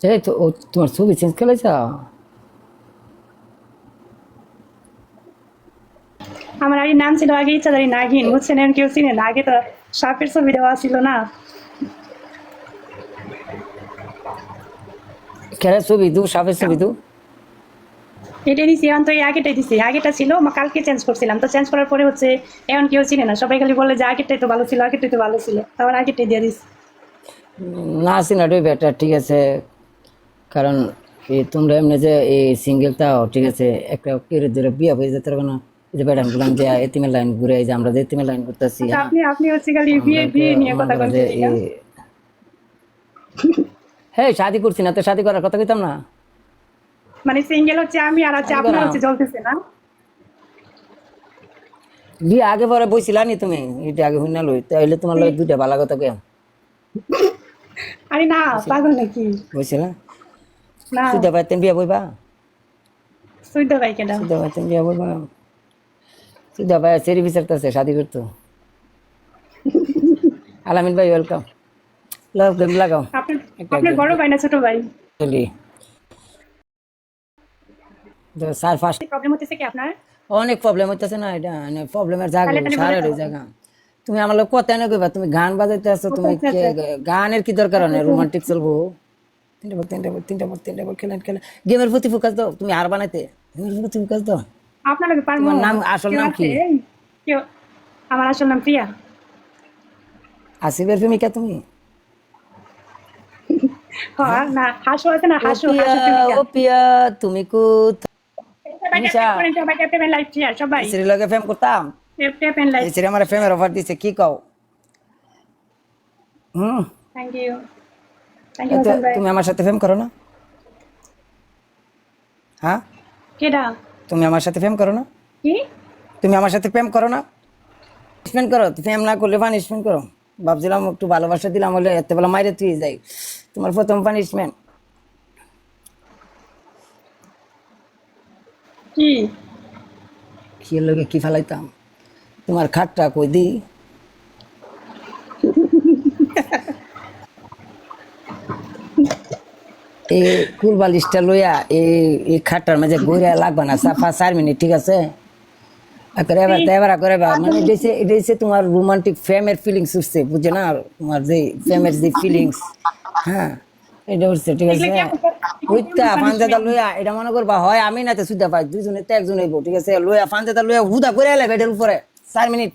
এই তো ও তোমার ছবি চেঞ্জ করেছ আমার আগে নাম ছিল আগে ইচ্ছাধারী নাগিন বুঝছেন এখন কেউ চিনে না আগে তো সাপের ছবি দেওয়া ছিল না খেলার ছবি দু সাপের ছবি দু এটাই দিছি এখন তো এই আগেটাই দিছি আগেটা ছিল কালকে চেঞ্জ করছিলাম তো চেঞ্জ করার পরে হচ্ছে এখন কেউ চিনে না সবাই খালি বলে যে আগেরটাই তো ভালো ছিল আগেরটাই তো ভালো ছিল তারপর আগেরটাই দিয়ে দিছি না সিনাটাই বেটার ঠিক আছে কারণ তোমরা এমনি যে এই সিঙ্গেল তাও ঠিক আছে একটা কেড়ে ধরে বিয়ে হয়ে যেতে পারবে না। যে ম্যাডাম বললাম যে এতিমের লাইন ঘুরে যে আমরা যে এতিমের লাইন করতেছি আপনি আপনি হচ্ছে খালি বিয়ে বিয়ে নিয়ে কথা বলছেন হ্যাঁ শাদি করছি না তো শাদি করার কথা কইতাম না। মানে সিঙ্গেল হচ্ছে আমি আর হচ্ছে আপনার হচ্ছে জ্বলতেছে না? বিয়ে আগে পরে বইছিলা নি তুমি? এটা আগে হইনা লই তাইলে তোমার লই দুইটা ভালো কথা কে আরে না পাগল নাকি? বইছিলা? না সুদা পাইতেন বিয়ে বইবা সুইদ ভাই কেডা সুদা পাইতেন বিয়ে বইবা সুদা ভাই সেরি বিচারতেছে শাদি করতো আলামিন ভাই ওয়েলকাম লাভ গেম লাগাও আপনার আপনার বড় ভাই না ছোট ভাই চলি স্যার ফার্স্ট প্রবলেম হতেছে কি আপনার অনেক প্রবলেম হইতেছে না এটা প্রবলেমের জায়গা সারের ওই জায়গা তুমি আমার লোক কথা না কইবা তুমি গান বাজাইতে আছো তুমি কে- গানের কি দরকার নেই রোমান্টিক চলবো বল বল বল বল খেলেন খেলেন গেমের প্রতি ফোকাস দাও তুমি আর বানাইতে গেমের প্রতি ফোকাস দাও আপনার লাগে পারব নাম আসল নাম কি আমার আসল নাম প্রিয়া তুমি কি থ্যাংক ইউ তুমি আমার সাথে করো না? হ্যাঁ? কেডা? তুমি আমার সাথে প্রেম করো না? কি? তুমি আমার সাথে প্রেম করো না? পানিশমেন্ট করো প্রেম না করলে পানিশমেন্ট করো। ভাবছিলাম একটু ভালোবাসা দিলাম বলে এত বেলা মাইরে তুই যাই। তোমার প্রথম পানিশমেন্ট কি? কি লোকে কি ফেলাইতাম? তোমার খাটটা কই দি? এই কুলবালিশটা লইয়া এই এই খাটটার মাঝে ঘুরে লাগবে না সাফা চার মিনিট ঠিক আছে? করে এবার এবার করে মানে এটা হচ্ছে- এটা হচ্ছে তোমার রোমান্টিক ফ্রেমের ফিলিংস উঠছে বুঝছ না? তোমার যে ফ্রেমের যে ফিলিংস হ্যাঁ? এটা উঠছে ঠিক আছে? ওইটা পাঞ্জাদা লইয়া এটা মনে করবা হয় আমি না তো সুদা পাই দুজনে তো একজন হইব ঠিক আছে? লইয়া পাঞ্জাদা লইয়া হুদা করে এলে বেডের উপরে চার মিনিট।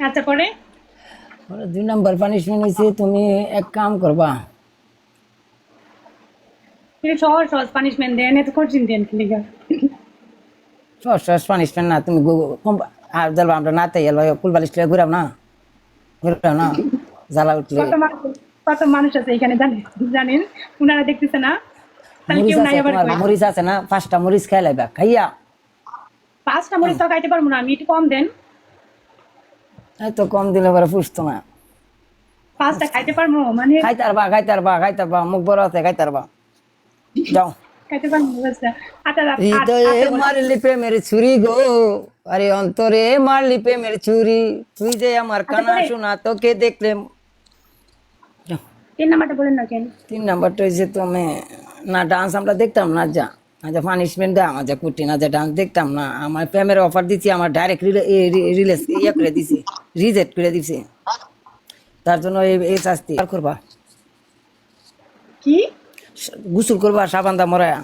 আচ্ছা পরে? দুই নাম্বার পানিশমেন্ট হয়েছে তুমি এক কাম করবা তুমি সহজ সহজ পানিশমেন্ট দেন এত কঠিন দেন কি লিগা সস সস পানিশমেন্ট না তুমি আর জালবা আমরা না তাই এলবা কুলবালিশ লইয়া ঘুরাম না। ঘুরাম না। জ্বালা উঠলে। কত মানুষ আছে এখানে জানেন? উনারা দেখতেছে না? মরিচ আছে না? পাঁচটা মরিচ খাই লাইবা। খাইয়া। পাঁচটা মরিচ তো খাইতে পারব না। আমি একটু কম দেন। এই তো কম দিলে পরে পুষতো না। পাঁচটা খাইতে পারব? মানে খাইতে পারবা খাইতে পারবা খাইতে পারবা। মুখ বড় আছে খাইতে পারবা। যাও। আচ্ছা আচ্ছা, হৃদয়ে মারলি প্রেমের ছুরি গো আরে অন্তরে মারলি প্রেমের ছুরি। তুই যে আমার কানা শোনা তোকে দেখলে তিন নাম্বারটা বলেন না কেন? তিন নাম্বারটা হয়েছে তুমি না ডান্স আমরা দেখতাম না যা আচ্ছা পানিশমেন্ট দাম আচ্ছা কুটি না যা ডান্স দেখতাম না। আমার প্রেমের অফার দিচ্ছি আমার ডাইরেক্ট রিলেজ ইয়ে করে দিছি রিজেক্ট করে দিছি। তার জন্য এই শাস্তি আর করবা। কি? গুসুল করবা সাবান দা মরায়া।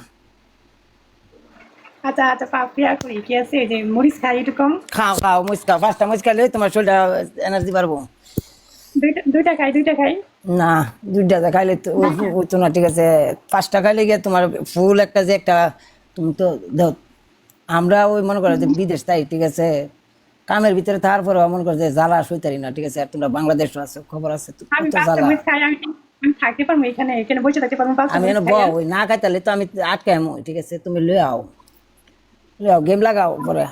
আচ্ছা আচ্ছা পাপিয়া করি কি আছে? যে মরিচ খাই একটু কম খাও খাও মুচকা পাঁচটা মুচকা লই তোমার শরীরটা এনার্জি পারব দুইটা দুইটা খাই দুইটা খাই? না দুইটা খাইলে তো না ঠিক আছে। পাঁচটা খাইলে গিয়ে তোমার ফুল একটা যে একটা তুমি তো আমরা ওই মনে করো যে বিদেশ তাই ঠিক আছে। কামের ভিতরে তারপরে মনে করো যে জ্বালা সইতারি না ঠিক আছে। আর তোমরা বাংলাদেশ আছো খবর আছে জ্বালা। মরিচ আমি থাকতে পারব এখানে এখানে বসে থাকতে পারব আমি এনে খাই। বউ না খাইতালে তো আমি ঠিক আছে তুমি লয়ে আও। লয়ে আও গেম লাগাও পরে।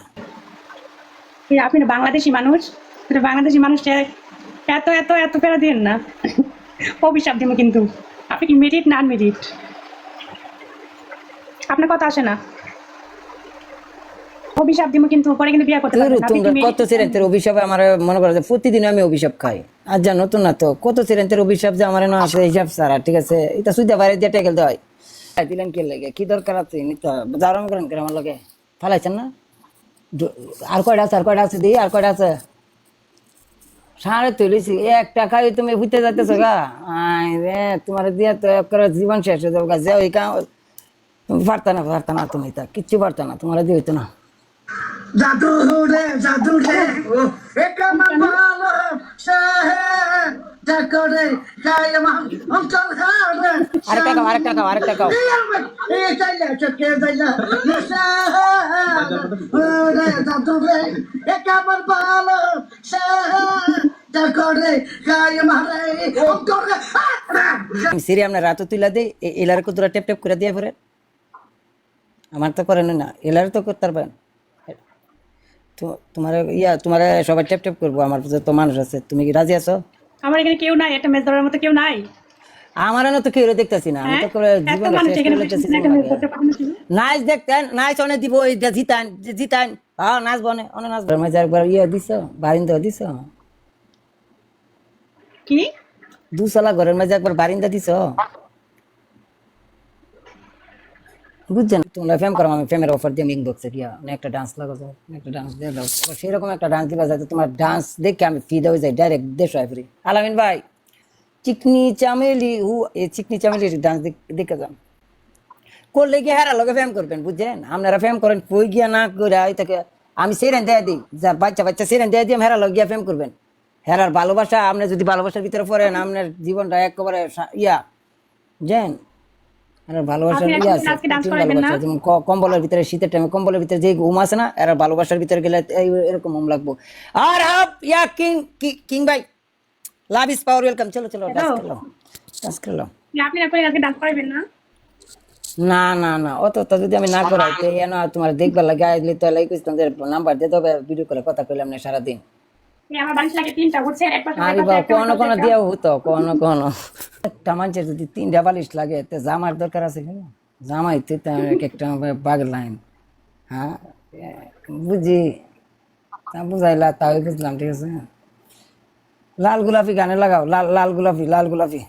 আপনি বাংলাদেশি মানুষ বাংলাদেশি মানুষটা এত এত এত পেরা দিন না। অভিশাপ দিব কিন্তু। আপনি কি মেরিট না মেরিট আপনার কথা আসে না। অভিশাপ দিব কিন্তু পরে কিন্তু বিয়ে করতে পারবেন না। কত তোর অভিশাপে আমার মনে করো যে প্রতিদিন আমি অভিশাপ খাই। আর যা নতুন না তো। কত সিরেন্টের অভিশাপ যে আমার না আছে হিসাব সারা ঠিক আছে? এটা সুইদা বাইরে দিয়ে টেকেল দেয় দিলেন কে লাগে? কি দরকার আছে? নিতে জারণ করেন করে আমার লগে। ফালাইছেন না? আর কয়টা আছে? আর কয়টা আছে দি? আর কয়টা আছে? সাড়ে তুলিছি এক টাকায় তুমি হইতে যাইতেছো গা? আই রে, তোমার দিয়া তো একবার জীবন শেষ হয়ে যাবে যে ওই কাম না না তুমি তা। কিচ্ছু পারতা না, তোমার দিয়ে হইতো না। জাদু রে জাদু রে। আরেকটা খাও আরেকটা খাও আরেকটা খাও এ চাইলা চকে যাইলা শাহে রে জাদু রে একা মামালো শাহে জাকরে কায়মা রে অঙ্কল হারে আমি সিরি আপনার রাতও তুলা দিই এলার কুতুরা টেপ টেপ করে দিয়ে পরে আমার তো করেন না এলার তো করতে পারবেন তো তোমার ইয়া তোমার সবাই টেপ টেপ করব আমার তো মানুষ আছে তুমি কি রাজি আছো? আমার এখানে কেউ নাই একটা ধরার মতো কেউ নাই। আমার তো কেউ দেখতেছি না আমি তো হ্যাঁ? জীবন। নাচ দেখতেন নাচ অনেক দিব জিতান জিতান হ্যাঁ নাচ বনে অনেক নাচ বনে মাঝে একবার ইয়ে দিছ বারিন্দা দিছ? কি? দুসালা ঘরের মাঝে একবার বারিন্দা দিছ? বুঝছেন? তোমরা ফেম করো, আমি ফেমের অফার দিয়ে মিং বক্সে গিয়া অনেক একটা ডান্স লাগা যাও একটা ডান্স দিয়ে দাও সেরকম একটা ডান্স দিবা যাতে তোমার ডান্স দেখে আমি ফিদা হয়ে যাই ডাইরেক্ট দেশ হয় ফ্রি। আলামিন ভাই, চিকনি চামেলি, হু এই চিকনি চামেলি ডান্স দেখে যান করলে গিয়ে হেরা লগে ফেম করবেন, বুঝছেন? আপনারা ফেম করেন, কই গিয়া না করে ওই থেকে আমি সেরেন দেয়া দিই যার বাচ্চা বাচ্চা সেরেন দেয়া দিয়ে হেরা লগে গিয়া ফেম করবেন। হেরার ভালোবাসা, আপনি যদি ভালোবাসার ভিতরে পড়েন, আপনার জীবনটা একেবারে ইয়া, বুঝছেন? ভালোবাসার আপনি ইয়ে আছে? ভালোবাসা যেমন কম্বলের ভিতরে শীতের টাইমে কম্বলের ভিতরে যে ঘুম আছে না এরা ভালোবাসার ভিতরে গেলে এরকম ঘুম লাগবো। আর ইয়া কিং কিং ভাই লাভ ইজ পাওয়ার ওয়েলকাম চলো চলো ডান্স ডান্স আপনি না করে ডান্স করাবেন না? না না না অত তো যদি আমি না করাই তোমার দেখবার লাগে আইলে তো লাইক নাম্বার দিয়ে তবে ভিডিও করে কথা কইলাম না সারাদিন। কোনো কোনো হতো কোনো কোনো একটা মানুষের যদি তিনটা বালিশ লাগে তো জামার দরকার আছে কেন? জামাই তো একটা হ্যাঁ? বুঝি। তা বুঝাইলা তাই বুঝলাম ঠিক আছে? লাল গোলাপি গানে লাগাও লাল লাল গোলাপি লাল গোলাপি।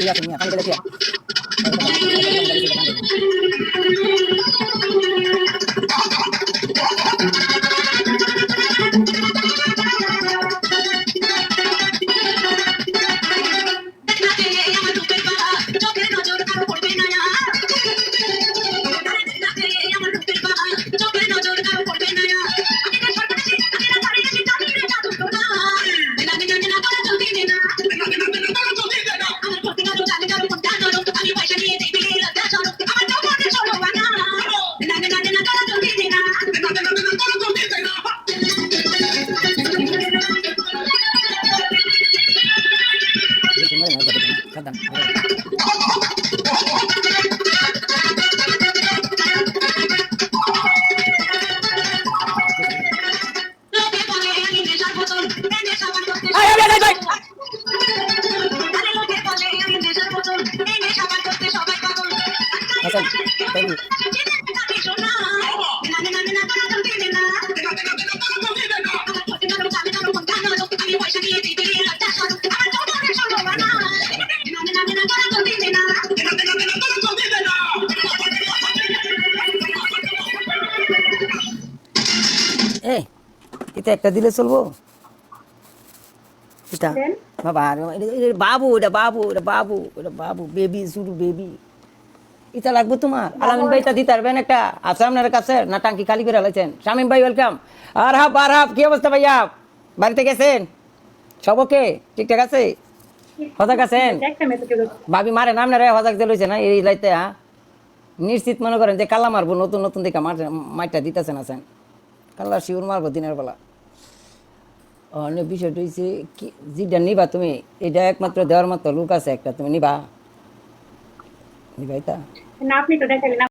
Tapi kita 接 এটা একটা দিলে চলবো? এটা। বাবা বাবু এটা বাবু এটা বাবু এটা বাবু বেবি বেবি। এটা লাগবে তোমার? আলামিন ভাই তা দিতে পারবেন একটা? আছে আপনার কাছে না টাঙ্কি খালি করে আলাইছেন। শামিম ভাই ওয়েলকাম আর হাপ আর হাপ কি অবস্থা ভাইয়া? বাড়িতে গেছেন? সব ওকে? ঠিকঠাক আছে? হজাক আছেন? একটা ভাবি মারে নাম না রে হজাক দিয়ে লইছে না এই লাইতে হ্যাঁ? নিশ্চিত মনে করেন যে কাল্লা মারবো নতুন নতুন দিকে মাঠটা দিতেছেন আছেন। কাল্লা শিউর মারবো দিনের বেলা। অনেক বিষয়টা হয়েছে কি, যেটা নিবা তুমি, এটা একমাত্র দেওয়ার মতো লোক আছে একটা, তুমি নিবা। নিবাইতা না, আপনি তো দেখালেন